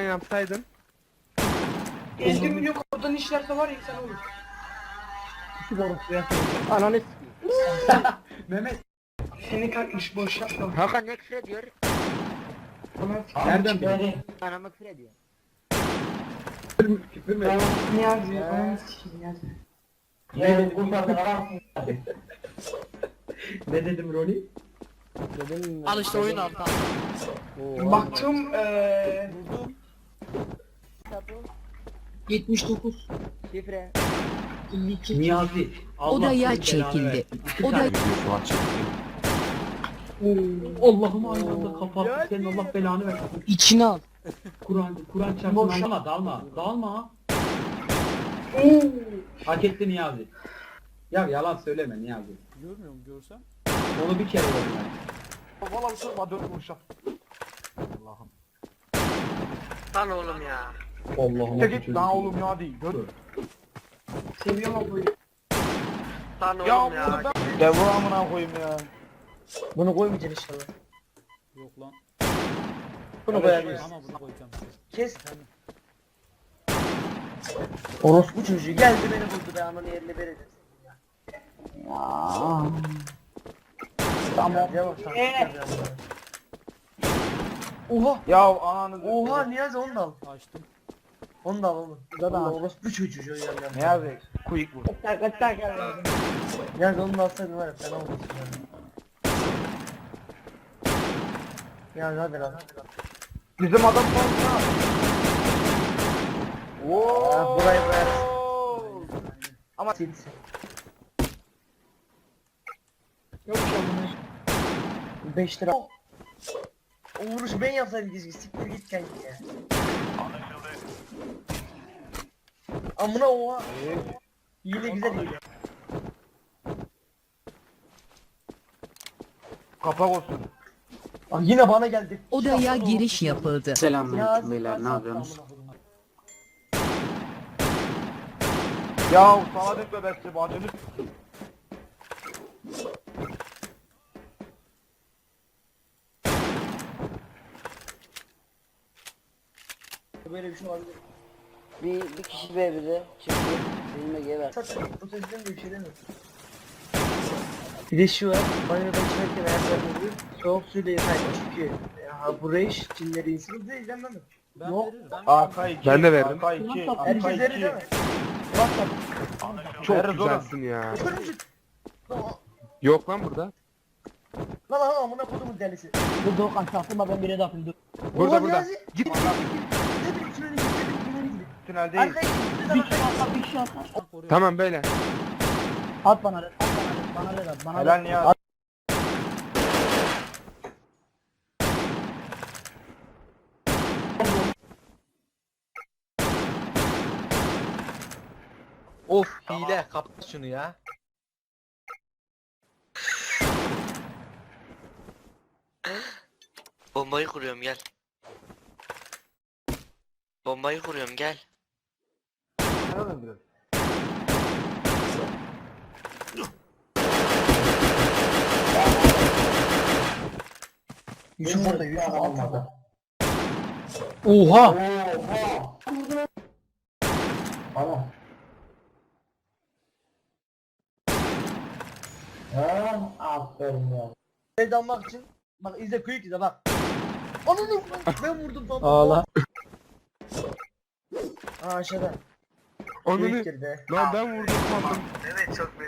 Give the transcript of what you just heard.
yapsaydın. Gezgin mi yok oradan işlerse var ya sen olur. Şu borusu ya. Ananı Mehmet Seni kalkmış boş yapma. Hakan ne küfür ediyor? Nereden biliyorsun? Anama küfür ediyor. Küfür mü? Ne yazıyor? Bana sikeyim yazıyor. Ne dedim? ne dedim Roni? dedim. Al işte oyun al tamam. Baktım eee... Vurdum. 79. Şifre. 52. Niyazi. Allah Odaya senin belanı çekildi. versin. İki Oda- tane. Şu an çektim. Allah'ım aynı anda kapattı. Senin Allah belanı versin. İçine al. Kur'an Kur'an çarpsın. Boş- Dalma dalma. Dalma. Oo. Hak etti Niyazi. Ya yalan söyleme Niyazi. Görmüyorum görsem. Onu bir kere verdim. Valla bir sorma dört vuruş yap. Allah'ım. Lan oğlum ya. Allah'ım. Tek git lan oğlum ya değil. Dört. Seviyorum boyu. Lan Ya oğlum ya. bunu ben... Gel vur amına koyayım ya. Bunu koymayacaksın inşallah. Yok lan. Bunu koyabilirsin. Ama bunu koyacağım. Kes. Orospu çocuğu geldi beni buldu be ananı yerine vereceğiz. Tamam. Eee. Oha. Ya ananı. Oha Niyazi onu da al. Açtım. Onu da al onu. Zaten Allah al. orospu çocuğu ya. Ne yazık? Quick vur. Niyazi onu da alsaydın var ya fena yani. Ya hadi lan. Bizim adam fazla. Ya Oo. burayı bırak. Ama Silsin. Yok ya bunu. 5 lira. O vuruşu ben yapsaydım gizli siktir git kanki ya. Amına oha. Yine güzel iyi. kapak olsun. Aa, yine bana geldi. Odaya giriş yapıldı. Selamünaleyküm beyler ne yapıyorsunuz? Ya sana dök bebekçi bacını. Böyle bir şey olabilir. Bir, bir kişi B bize çıktı. Benim Ege'ye ver. Zaten bu sözden de bir şey demiyor. Bir de şu var, banyodan çıkarken ayaklarını soğuk suyla yıkayın çünkü ya, bu reis cinleri insanı değil değil mi? Ben Yok. veririm. AK2. Ben de verdim. AK2. Herkes verir değil mi? Bak Çok Veririz güzelsin ya. Lan Yok lan burada. lan lan amına kodumun delisi. Dur Doğukan çarptırma ben bire de atayım dur. Burada Oha, burada. Niyazi. Git git git. Ne bileyim tünele git, ne bileyim git, bir kişi git. atla bir kişi atla. Tamam böyle. At bana red at bana red bana red at bana Helal red. Niyazi. Of hile kapat şunu ya. Bombayı kuruyorum gel. Bombayı kuruyorum gel. Yusuf orada Yusuf almadı. Oha. Tamam. Ha, aferin ya. Evde almak için bak izle kıyık izle bak. Ananı ben vurdum tam. Ağla. Aa aşağıda. Girdi. Lan ben vurdum sandım. Evet çok